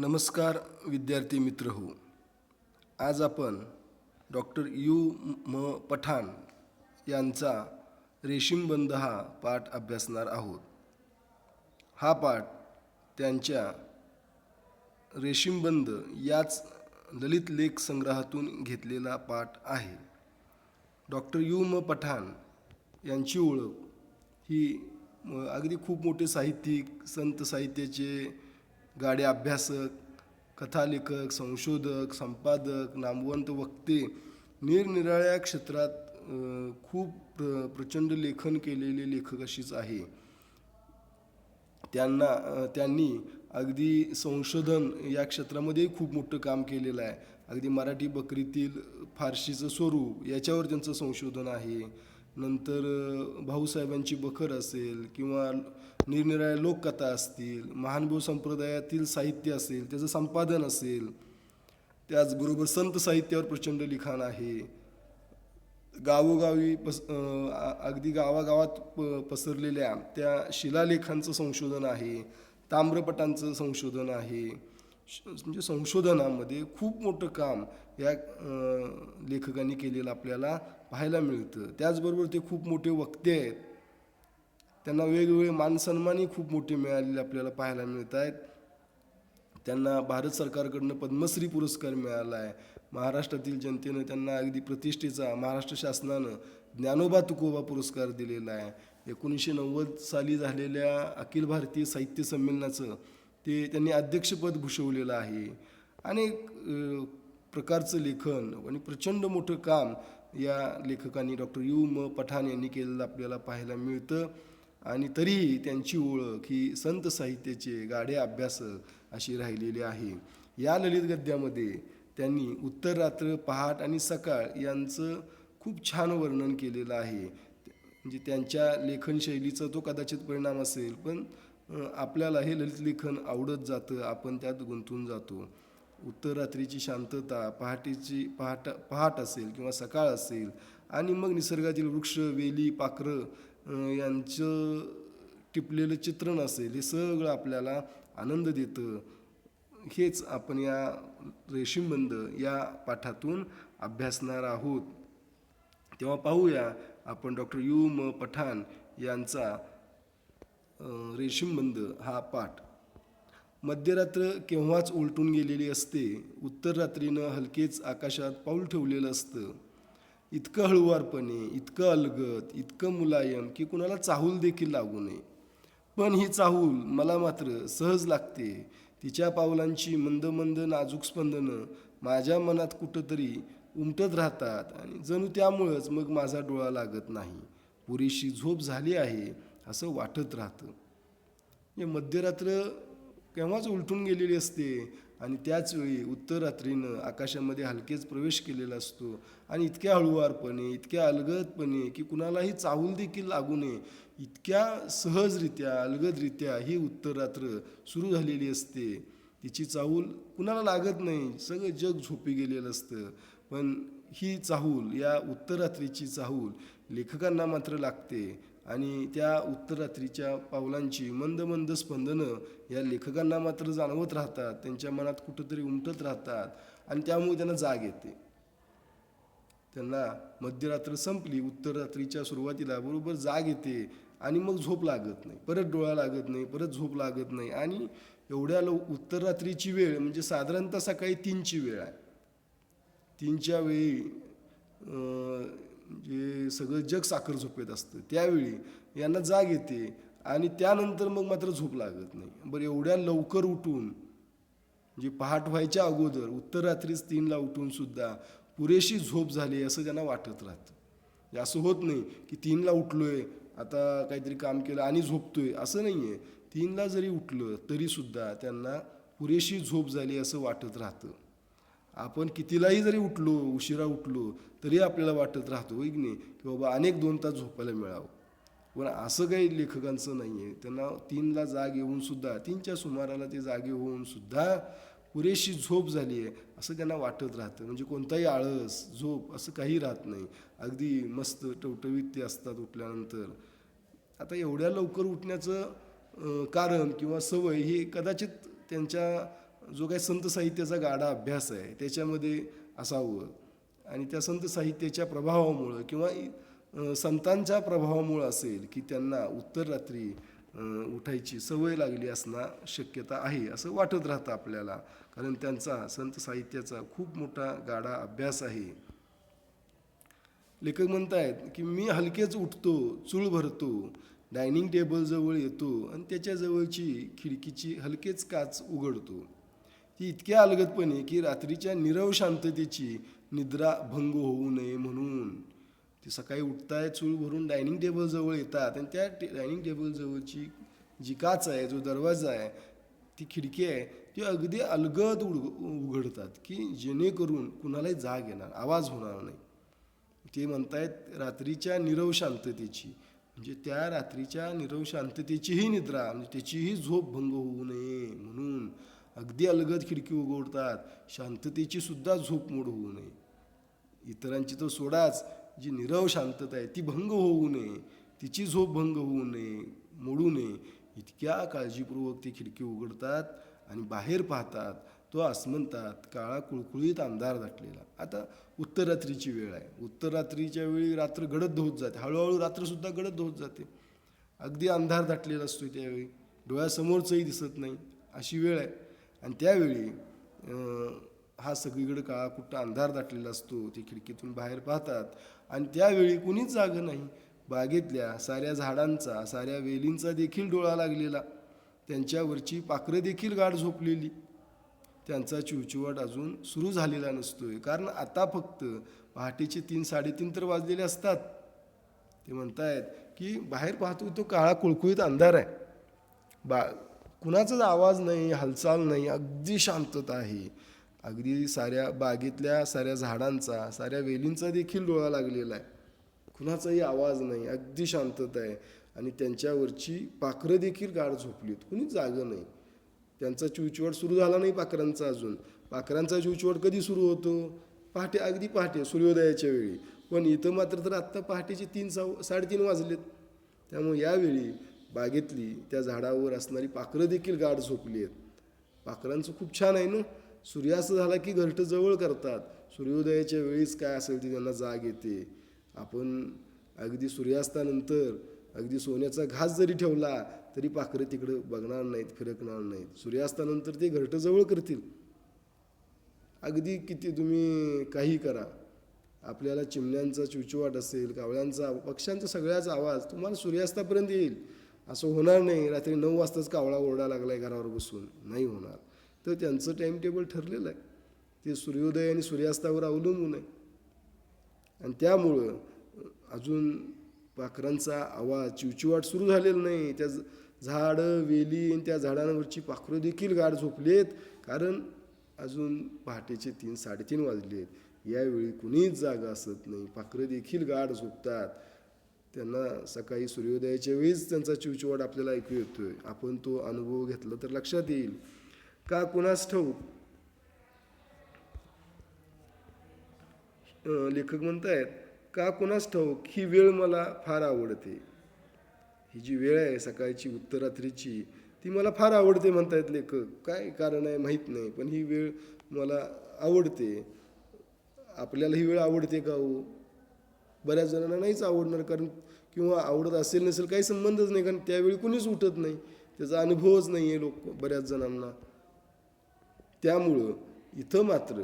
नमस्कार विद्यार्थी मित्र हो. आज आपण डॉक्टर यू म पठाण यांचा रेशीमबंध हा पाठ अभ्यासणार आहोत. हा पाठ त्यांच्या रेशीमबंद याच ललित लेख संग्रहातून घेतलेला पाठ आहे. डॉक्टर यू म पठाण यांची ओळख ही अगदी खूप मोठे साहित्यिक संत साहित्याचे गाडे अभ्यासक कथालेखक संशोधक संपादक नामवंत वक्ते निरनिराळ्या क्षेत्रात खूप प्र प्रचंड लेखन केलेले लेखक अशीच आहे. त्यांना त्यांनी अगदी संशोधन या क्षेत्रामध्येही खूप मोठं काम केलेलं आहे. अगदी मराठी बकरीतील फारशीचं स्वरूप याच्यावर त्यांचं संशोधन आहे. नंतर भाऊसाहेबांची बखर असेल किंवा निरनिराळ्या लोककथा असतील महानुभव संप्रदायातील साहित्य असेल त्याचं संपादन असेल त्याचबरोबर संत साहित्यावर प्रचंड लिखाण आहे. गावोगावी पस अगदी गावागावात प पसरलेल्या त्या शिलालेखांचं संशोधन आहे ताम्रपटांचं संशोधन आहे. श- म्हणजे संशोधनामध्ये खूप मोठं काम या लेखकांनी केलेलं आपल्याला पाहायला मिळतं. त्याचबरोबर ते खूप मोठे वक्ते आहेत. त्यांना वेगवेगळे मानसन्मानही खूप मोठे मिळालेले आपल्याला पाहायला मिळत आहेत. त्यांना भारत सरकारकडनं पद्मश्री पुरस्कार मिळाला आहे. महाराष्ट्रातील जनतेनं त्यांना अगदी प्रतिष्ठेचा महाराष्ट्र शासनानं ज्ञानोबा तुकोबा पुरस्कार दिलेला आहे. एकोणीसशे नव्वद साली झालेल्या अखिल भारतीय साहित्य संमेलनाचं ते त्यांनी अध्यक्षपद भूषवलेलं आहे. अनेक प्रकारचं लेखन आणि प्रचंड मोठं काम या लेखकांनी डॉक्टर यू म पठाण यांनी केलेलं आपल्याला पाहायला मिळतं. आणि तरीही त्यांची ओळख ही संत साहित्याचे गाढे अभ्यासक अशी राहिलेली आहे. या ललित गद्यामध्ये त्यांनी उत्तर रात्र पहाट आणि सकाळ यांचं खूप छान वर्णन केलेलं आहे. म्हणजे त्यांच्या लेखनशैलीचा तो कदाचित परिणाम असेल पण आपल्याला हे ललित लेखन आवडत जातं आपण त्यात गुंतून जातो. उत्तर रात्रीची शांतता पहाटेची पहाट पहाट असेल किंवा सकाळ असेल आणि मग निसर्गातील वृक्ष वेली पाखरं यांचं टिपलेलं चित्रण असेल हे सगळं आपल्याला आनंद देतं. हेच आपण या रेशीमबंद या पाठातून अभ्यासणार आहोत. तेव्हा पाहूया आपण डॉक्टर यू. म. पठाण यांचा रेशीमबंद हा पाठ. मध्यरात्र केव्हाच उलटून गेलेली असते उत्तर रात्रीनं हलकेच आकाशात पाऊल ठेवलेलं असतं. इतकं हळुवारपणे इतकं अलगत इतकं मुलायम की कुणाला चाहूल देखील लागू नये. पण ही चाहूल मला मात्र सहज लागते. तिच्या पावलांची मंद मंद नाजूक स्पंदनं माझ्या मनात कुठंतरी उमटत राहतात आणि जणू त्यामुळंच मग माझा डोळा लागत नाही. पुरेशी झोप झाली आहे असं वाटत राहतं. हे मध्यरात्र केव्हाच उलटून गेलेली असते? आणि त्याचवेळी उत्तर रात्रीनं आकाशामध्ये हलकेच प्रवेश केलेला असतो. आणि इतक्या हळुवारपणे इतक्या अलगदपणे की कुणालाही चाहूल देखील लागू नये इतक्या सहजरित्या अलगदरित्या ही उत्तर रात्र सुरू झालेली असते. तिची चाहूल कुणाला लागत नाही सगळं जग झोपी गेलेलं असतं. पण ही चाहूल या उत्तररात्रीची चाहूल लेखकांना मात्र लागते. आणि त्या उत्तर रात्रीच्या पावलांची मंद मंद स्पंदनं या लेखकांना मात्र जाणवत राहतात त्यांच्या मनात कुठंतरी उमटत राहतात आणि त्यामुळे त्यांना जाग येते. त्यांना मध्यरात्र संपली उत्तर रात्रीच्या सुरुवातीला बरोबर जाग येते आणि मग झोप लागत नाही. परत डोळा लागत नाही परत झोप लागत नाही आणि एवढ्या लव उत्तर रात्रीची वेळ म्हणजे साधारणतः सकाळी तीनची वेळ आहे. तीनच्या वेळी जे सगळं जग साखर झोपेत असतं त्यावेळी यांना जाग येते आणि त्यानंतर मग मात्र झोप लागत नाही. बरं एवढ्या लवकर उठून जे पहाट व्हायच्या अगोदर उत्तर रात्रीच तीनला उठून सुद्धा पुरेशी झोप झाली असं त्यांना वाटत राहतं. असं होत नाही की तीनला उठलोय आता काहीतरी काम केलं आणि झोपतोय असं नाही आहे तीनला जरी उठलं तरीसुद्धा त्यांना पुरेशी झोप झाली असं वाटत राहतं. आपण कितीलाही जरी उठलो उशिरा उठलो तरी आपल्याला वाटत राहतो की नाही की बाबा अनेक दोन तास झोपायला मिळावं. पण असं काही लेखकांचं नाही आहे त्यांना तीनला जाग येऊन सुद्धा तीनच्या सुमाराला ते जागे होऊन सुद्धा पुरेशी झोप झाली आहे असं त्यांना वाटत राहतं. म्हणजे कोणताही आळस झोप असं काही राहत नाही. अगदी मस्त टवटवीत ते असतात उठल्यानंतर. आता एवढ्या लवकर उठण्याचं कारण किंवा सवय ही कदाचित त्यांच्या जो काही संत साहित्याचा गाडा अभ्यास आहे त्याच्यामध्ये असावं. आणि त्या संत साहित्याच्या प्रभावामुळं किंवा संतांच्या प्रभावामुळं असेल की त्यांना उत्तर रात्री उठायची सवय लागली असणं शक्यता आहे असं वाटत राहतं आपल्याला. कारण त्यांचा संत साहित्याचा खूप मोठा गाडा अभ्यास आहे. लेखक म्हणतायत की मी हलकेच उठतो चूळ भरतो डायनिंग टेबलजवळ येतो आणि त्याच्याजवळची खिडकीची हलकेच काच उघडतो. ती इतक्या अलगदपणे की रात्रीच्या निरव शांततेची निद्रा भंग होऊ नये म्हणून. ते सकाळी उठताय चूळ भरून डायनिंग टेबलजवळ येतात आणि त्या टे डायनिंग टेबलजवळची जी काच आहे जो दरवाजा आहे ती खिडकी आहे ती अगदी अलगद उड उघडतात की जेणेकरून कुणालाही जाग येणार आवाज होणार नाही. ते म्हणतायत रात्रीच्या निरव शांततेची. म्हणजे त्या रात्रीच्या निरव शांततेचीही निद्रा म्हणजे त्याचीही झोप भंग होऊ नये म्हणून. अगदी अलगद खिडकी उघडतात. शांततेची सुद्धा झोप मोड होऊ नये. इतरांची तर सोडाच. जी निरव शांतता आहे ती भंग होऊ नये. तिची झोप भंग होऊ नये मोडू नये. इतक्या काळजीपूर्वक ती खिडकी उघडतात आणि बाहेर पाहतात. तो आसमंतात काळा कुळकुळीत अंधार दाटलेला. आता उत्तरात्रीची वेळ आहे. उत्तरात्रीच्या वेळी रात्र गडद होत जाते. हळूहळू रात्रसुद्धा गडद होत जाते. अगदी अंधार दाटलेला असतो त्यावेळी. डोळ्यासमोरचंही दिसत नाही. अशी वेळ आहे. आणि त्यावेळी हा सगळीकडे काळा कुठं अंधार दाटलेला असतो ते खिडकीतून बाहेर पाहतात. आणि त्यावेळी कुणीच जागं नाही. बागेतल्या साऱ्या झाडांचा साऱ्या वेलींचा देखील डोळा लागलेला. त्यांच्यावरची पाखरं देखील गाढ झोपलेली. त्यांचा चिवचिवाट अजून सुरू झालेला नसतोय. कारण आता फक्त पहाटेचे तीन साडेतीन तर वाजलेले असतात. ते म्हणतायत की बाहेर पाहतो तो काळा कुळकुळीत अंधार आहे. बा कुणाचाच आवाज नाही हालचाल नाही अगदी शांतता आहे. अगदी साऱ्या बागेतल्या साऱ्या झाडांचा साऱ्या वेलींचा देखील डोळा लागलेला आहे. कुणाचाही आवाज नाही अगदी शांतता आहे. आणि त्यांच्यावरची पाखरं देखील गाढ झोपलीत कुणीच जागं नाही. त्यांचा चिवचिवाट सुरू झाला नाही पाखरांचा अजून. पाखरांचा चिवचिवाट कधी सुरू होतो? पहाटे अगदी पहाटे सूर्योदयाच्या वेळी. पण इथं मात्र तर आत्ता पहाटेचे तीन सा साडेतीन वाजलेत. त्यामुळे यावेळी बागेतली त्या झाडावर असणारी पाखरं देखील गाढ झोपली आहेत. पाखरांचं खूप छान आहे ना? सूर्यास्त झाला की घरटं जवळ करतात. सूर्योदयाच्या वेळीच काय असेल ती त्यांना जाग येते. आपण अगदी सूर्यास्तानंतर अगदी सोन्याचा घास जरी ठेवला तरी पाखरं तिकडं बघणार नाहीत फिरकणार नाहीत. सूर्यास्तानंतर ते घरटं जवळ करतील. अगदी किती तुम्ही काही करा. आपल्याला चिमण्यांचा चिवचिवाट असेल कावळ्यांचा पक्ष्यांचा सगळ्याच आवाज तुम्हाला सूर्यास्तापर्यंत येईल. असं होणार नाही. रात्री नऊ वाजताच कावळा ओरडा लागला आहे घरावर बसून. नाही होणार. तर त्यांचं टाईम टेबल ठरलेलं आहे. ते सूर्योदय आणि सूर्यास्तावर अवलंबून आहे. आणि त्यामुळं अजून पाखरांचा आवाज चिवचिवाट सुरू झालेला नाही. त्या झाडं वेली आणि त्या झाडांवरची पाखरं देखील गाढ झोपलेत. कारण अजून पहाटेचे तीन साडेतीन वाजले आहेत यावेळी कुणीच जागा असत नाही. पाखरं देखील गाढ झोपतात. त्यांना सकाळी सूर्योदयाच्या वेळीच त्यांचा चिवचिवाट आपल्याला ऐकू येतोय. आपण तो अनुभव घेतला तर लक्षात येईल. का कुणास ठाऊक? लेखक म्हणतायत का कुणास ठाऊक? ही वेळ मला फार आवडते. ही जी वेळ आहे सकाळची उत्तरात्रीची ती मला फार आवडते म्हणतायत लेखक. काय कारण आहे माहीत नाही पण ही वेळ मला आवडते. आपल्याला ही वेळ आवडते का हो? बऱ्याच जणांना नाहीच आवडणार कारण किंवा आवडत असेल नसेल काही संबंधच नाही कारण त्यावेळी कुणीच उठत नाही. त्याचा अनुभवच नाही आहे लोक बऱ्याच जणांना. त्यामुळं इथं मात्र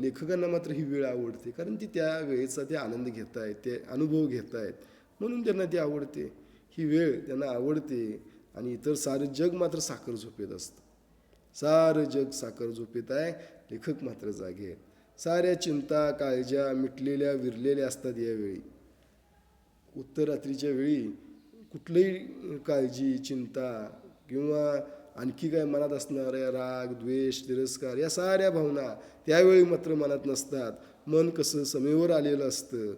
लेखकांना मात्र ही वेळ आवडते कारण ती त्या वेळेचा ते आनंद घेत आहेत ते अनुभव घेत आहेत म्हणून त्यांना ती आवडते. ही वेळ त्यांना आवडते आणि इतर सारं जग मात्र साखर झोपेत असतं. सारं जग साखर झोपेत आहे लेखक मात्र जागे आहेत. साऱ्या चिंता काळज्या मिटलेल्या विरलेल्या असतात यावेळी. उत्तरात्रीच्या वेळी कुठलीही काळजी चिंता किंवा आणखी काय मनात असणाऱ्या राग द्वेष तिरस्कार या साऱ्या भावना त्यावेळी मात्र मनात नसतात. मन कसं समेवर आलेलं असतं.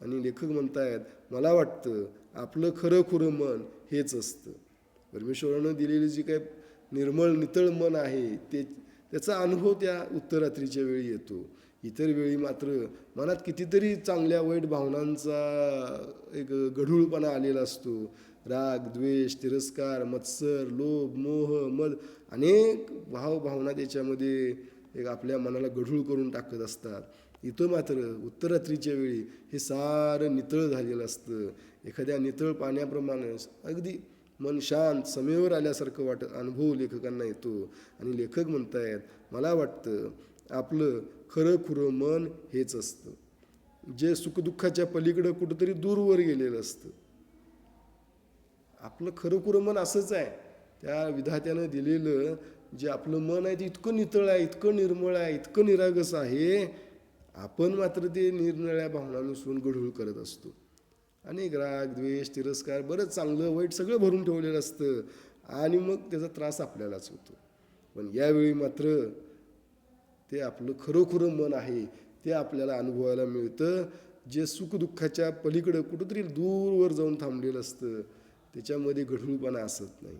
आणि लेखक म्हणतायत मला वाटतं आपलं खरं खुरं मन हेच असतं. परमेश्वरानं दिलेली जी काय निर्मळ नितळ मन आहे ते त्याचा अनुभव त्या उत्तरात्रीच्या वेळी येतो. इतर वेळी मात्र मनात कितीतरी चांगल्या वाईट भावनांचा एक गढूळपणा आलेला असतो. राग द्वेष तिरस्कार मत्सर लोभ मोह मद अनेक भाव भावना त्याच्यामध्ये एक आपल्या मनाला गढूळ करून टाकत असतात. इथं मात्र उत्तरात्रीच्या वेळी हे सारं नितळ झालेलं असतं. एखाद्या नितळ पाण्याप्रमाणे अगदी मन शांत समेवर आल्यासारखं वाटत अनुभव लेखकांना येतो. आणि लेखक म्हणतायत मला वाटतं आपलं खरं खुरं मन हेच असतं. जे सुखदुःखाच्या पलीकडं कुठंतरी दूरवर गेलेलं असतं. आपलं खरं खुरं मन असंच आहे. त्या विधात्यानं दिलेलं जे आपलं मन आहे ते इतकं नितळ आहे इतकं निर्मळ आहे इतकं निरागस आहे आपण मात्र ते निरनिळ्या भावनांनुसरून गढूळ करत असतो. अनेक राग द्वेष तिरस्कार बरंच चांगलं वाईट सगळं भरून ठेवलेलं असतं आणि मग त्याचा त्रास आपल्यालाच होतो. पण यावेळी मात्र ते आपलं खरोखरं मन आहे ते आपल्याला अनुभवायला मिळतं. जे सुखदुःखाच्या पलीकडं कुठंतरी दूरवर जाऊन थांबलेलं असतं त्याच्यामध्ये गढूळपणा असत नाही.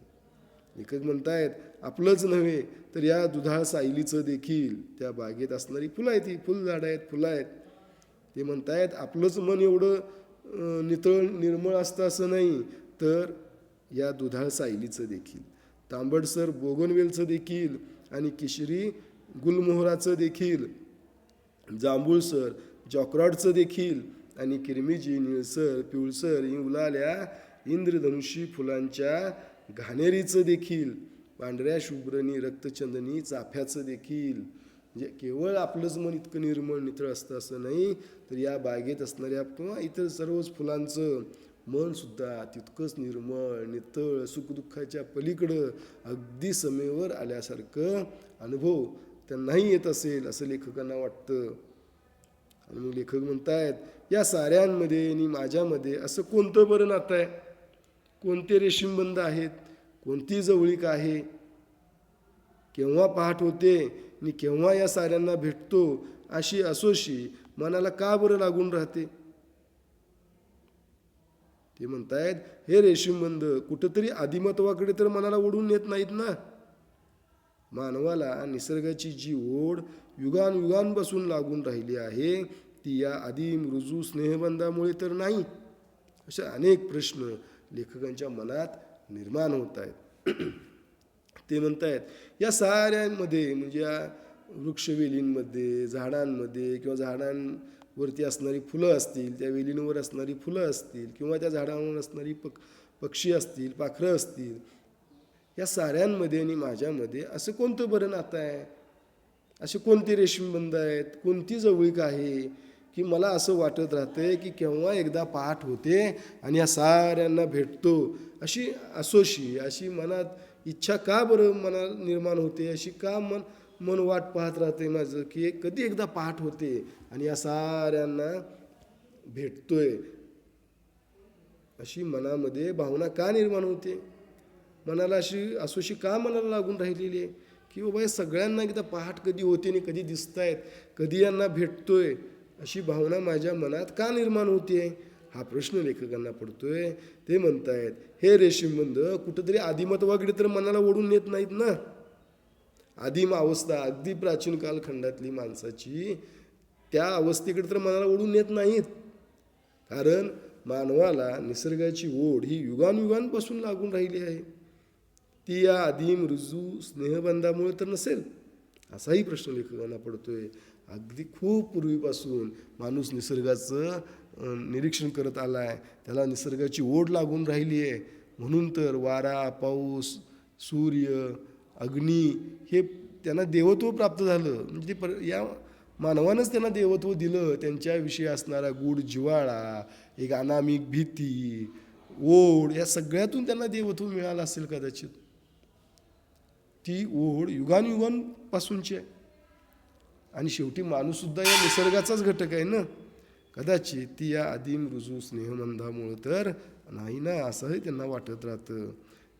लेखक म्हणतायत आपलंच नव्हे तर या दुधाळ सायलीचं देखील त्या बागेत असणारी फुलं आहेत ती फुलझाडं आहेत फुलं आहेत. ते म्हणतायत आपलंच मन एवढं नितळ निर्मळ असतं असं नाही तर या दुधाळ सायलीचं देखील. तांबडसर बोगनवेलचं देखील आणि किशरी गुलमोहराचं देखील जांभूळसर जॉक्रॉडचं देखील आणि किरमिजी निळसर पिवळसर उलाल्या इंद्रधनुषी फुलांच्या घाणेरीचं देखील पांढऱ्या शुभ्रनी रक्तचंदनी चाफ्याचं देखील. म्हणजे केवळ आपलंच मन इतकं निर्मळ नितळ असतं असं नाही तर या बागेत असणाऱ्या किंवा इतर सर्वच फुलांचं मनसुद्धा तितकंच निर्मळ नितळ सुखदुःखाच्या पलीकडं अगदी समेवर आल्यासारखं अनुभव त्यांनाही येत असेल असं लेखकांना वाटतं. आणि मग लेखक म्हणतायत या साऱ्यांमध्ये आणि माझ्यामध्ये असं कोणतं बरं नातं आहे? कोणते रेशीमबंध आहेत? कोणती जवळीक आहे? केव्हा पहाट होते आणि केव्हा या साऱ्यांना भेटतो अशी असोशी मनाला का बरं लागून राहते? ते म्हणतायत हे रेशीमबंध कुठंतरी आदिमत्वाकडे तर मनाला ओढून येत नाहीत ना? मानवाला निसर्गाची जी ओढ युगानयुगांपासून लागून राहिली आहे ती या आदिम रुजू स्नेहबंधामुळे तर नाही? असे अनेक प्रश्न लेखकांच्या मनात निर्माण होत आहेत. ते म्हणतायत या साऱ्यांमध्ये म्हणजे या वृक्षवेलींमध्ये झाडांमध्ये किंवा झाडांवरती असणारी फुलं असतील त्या वेलींवर असणारी फुलं असतील किंवा त्या झाडांवर असणारी पक पक्षी असतील पाखरं असतील या साऱ्यांमध्ये आणि माझ्यामध्ये असं कोणतं बरं नातं आहे? असे कोणते रेशीमबंध आहेत? कोणती जवळीक आहे? की मला असं वाटत राहतंय की केव्हा एकदा पाठ होते आणि या साऱ्यांना भेटतो अशी असोशी अशी मनात इच्छा का बरं मना निर्माण होते? अशी का मन मन वाट पाहत राहते माझं की कधी एकदा पाठ होते आणि या साऱ्यांना भेटतोय? अशी मनामध्ये भावना का निर्माण होते? मनाला अशी असोशी का मनाला लागून राहिलेली आहे? की बाबा या सगळ्यांना एकदा पहाट कधी होते आणि कधी दिसत आहेत कधी यांना भेटतोय? अशी भावना माझ्या मनात का निर्माण होते हा प्रश्न लेखकांना पडतोय. ते म्हणतायत हे रेशीमबंध कुठंतरी आदिमत्वाकडे तर मनाला ओढून येत नाहीत ना? आदिम अवस्था अगदी प्राचीन कालखंडातली माणसाची त्या अवस्थेकडे तर मनाला ओढून येत नाहीत. कारण मानवाला निसर्गाची ओढ ही युगानयुगांपासून लागून राहिली आहे. ती या आदिम रुजू स्नेहबंधामुळे तर नसेल? असाही प्रश्न लेखकांना पडतोय. अगदी खूप पूर्वीपासून माणूस निसर्गाचं निरीक्षण करत आला आहे त्याला निसर्गाची ओढ लागून राहिली आहे. म्हणून तर वारा पाऊस सूर्य अग्नी हे त्यांना देवत्व प्राप्त झालं. म्हणजे ते पर या मानवानंच त्यांना देवत्व दिलं. त्यांच्याविषयी असणारा गूढ जिवाळा एक अनामिक भीती ओढ या सगळ्यातून त्यांना देवत्व मिळालं असेल कदाचित. ती ओढ युगानयुगांपासूनची आहे. आणि शेवटी माणूससुद्धा या निसर्गाचाच घटक आहे ना? कदाचित ती या आदिम रुजू स्नेहमंदामुळं तर नाही ना असंही त्यांना वाटत राहतं.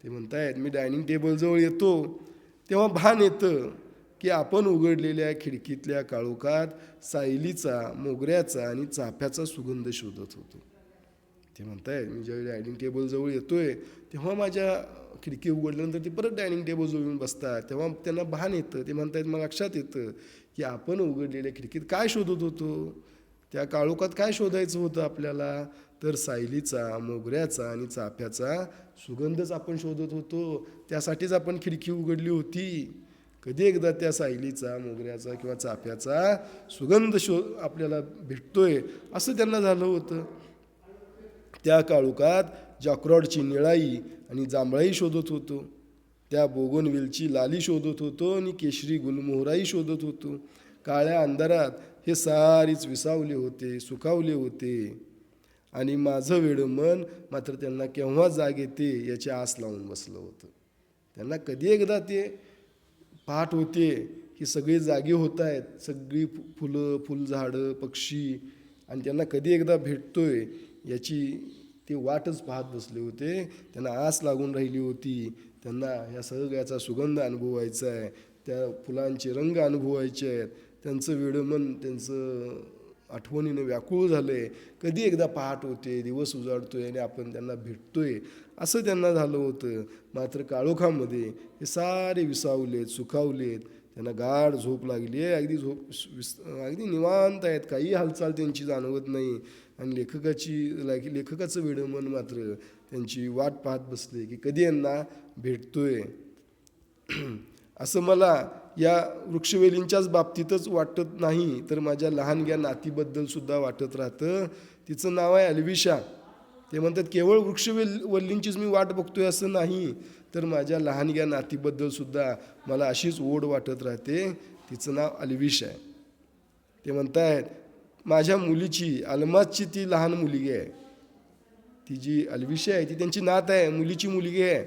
ते म्हणतायत मी डायनिंग टेबलजवळ येतो तेव्हा भान येतं की आपण उघडलेल्या खिडकीतल्या काळोखात सायलीचा मोगऱ्याचा आणि चाफ्याचा सुगंध शोधत होतो. ते म्हणताय मी ज्यावेळी डायनिंग टेबलजवळ येतोय तेव्हा माझ्या खिडकी उघडल्यानंतर ते परत डायनिंग टेबलजवळ येऊन बसतात. तेव्हा त्यांना भान येतं. ते म्हणतायत मला लक्षात येतं की आपण उघडलेल्या खिडकीत काय शोधत होतो? त्या काळोखात काय शोधायचं होतं आपल्याला? तर सायलीचा मोगऱ्याचा आणि चाफ्याचा सुगंधच आपण शोधत होतो. त्यासाठीच आपण खिडकी उघडली होती. कधी एकदा त्या सायलीचा मोगऱ्याचा किंवा चाफ्याचा सुगंध शो आपल्याला भेटतोय असं त्यांना झालं होतं. त्या काळोखात जॉक्रॉडची निळाई आणि जांभळाई शोधत होतो. त्या बोगनविलची लाली शोधत होतो आणि केशरी गुलमोहराई शोधत होतो. काळ्या अंधारात हे सारीच विसावले होते सुखावले होते. आणि माझं वेळ मन मात्र त्यांना केव्हा जाग येते याची आस लावून बसलं होतं. त्यांना कधी एकदा ते पहाट होते की सगळे जागे होत आहेत सगळी फु- फुलं फुलझाडं पक्षी. आणि त्यांना कधी एकदा भेटतोय याची ते वाटच पाहत बसले होते. त्यांना आस लागून राहिली होती. त्यांना ह्या सगळ्याचा सुगंध अनुभवायचा आहे. त्या फुलांचे रंग अनुभवायचे आहेत. त्यांचं वेडमन त्यांचं आठवणीनं व्याकुळ झालं. आहे कधी एकदा पहाट होते दिवस उजाडतोय आणि आपण त्यांना भेटतोय. असं त्यांना झालं होतं. मात्र काळोखामध्ये हे सारे विसावलेत सुखावलेत. त्यांना गाढ झोप लागली आहे. अगदी झोप विस अगदी निवांत आहेत. काही हालचाल त्यांची जाणवत नाही. आणि लेखकाची लाग- लेखकाचं विडंबन मात्र त्यांची वाट पाहत बसले की कधी यांना भेटतोय. असं मला या वृक्षवेलींच्याच बाबतीतच वाटत नाही तर माझ्या लहानग्या नातीबद्दल सुद्धा वाटत राहतं. तिचं नाव आहे अल्विशा. ते म्हणतात केवळ वृक्षवेल वल्लींचीच मी वाट बघतोय असं नाही तर माझ्या लहानग्या नातीबद्दल सुद्धा मला अशीच ओढ वाटत राहते. तिचं नाव अल्विश आहे. ते म्हणतायत माझ्या मुलीची अलमाजची ती लहान मुलगी आहे. ती जी अल्विशा आहे ती त्यांची नात आहे मुलीची मुलगी आहे.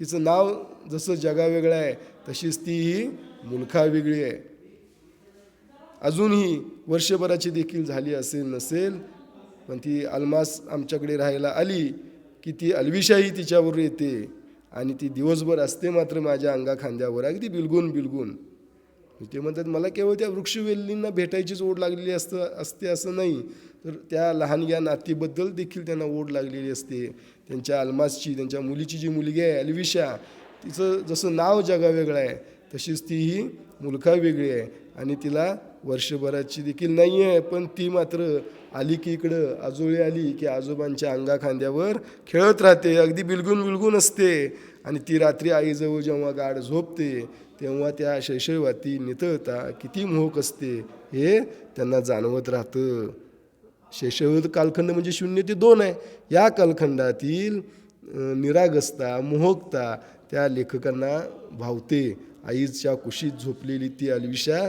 तिचं नाव जसं जगावेगळं आहे तशीच ती ही मुलखा वेगळी आहे. अजूनही वर्षभराची देखील झाली असेल नसेल पण ती अलमास आमच्याकडे राहायला आली की ती अल्विशाही तिच्यावर येते आणि ती दिवसभर असते मात्र माझ्या अंगा खांद्यावर अगदी बिलगून बिलगून. ते म्हणतात मला केवळ त्या वृक्षवेलींना भेटायचीच ओढ लागलेली असतं असते असं नाही. तर त्या लहानग्या नातीबद्दल देखील त्यांना ओढ लागलेली असते. त्यांच्या अलमासची त्यांच्या मुलीची जी मुलगी आहे अल्विशा तिचं जसं नाव जगावेगळं आहे तशीच ती ही मुलखा वेगळी आहे. आणि तिला वर्षभराची देखील नाही आहे पण ती मात्र आली की इकडं आजोळी आली की आजोबांच्या अंगा खांद्यावर खेळत राहते. अगदी बिलगून बिलगून असते. आणि ती रात्री आईजवळ जेव्हा गाढ झोपते तेव्हा त्या शैशवाती नितळता किती मोहक असते हे त्यांना जाणवत राहतं. शैशव कालखंड म्हणजे शून्य ते दोन आहे. या कालखंडातील निरागसता मोहकता त्या लेखकांना भावते. आईच्या कुशीत झोपलेली ती अलविशा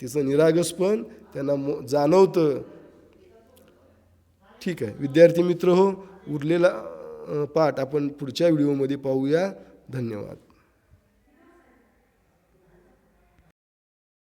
तिचं निरागसपण त्यांना मो जाणवतं. ठीक आहे. विद्यार्थी मित्र हो उरलेला पाठ आपण पुढच्या व्हिडिओमध्ये पाहूया. धन्यवाद.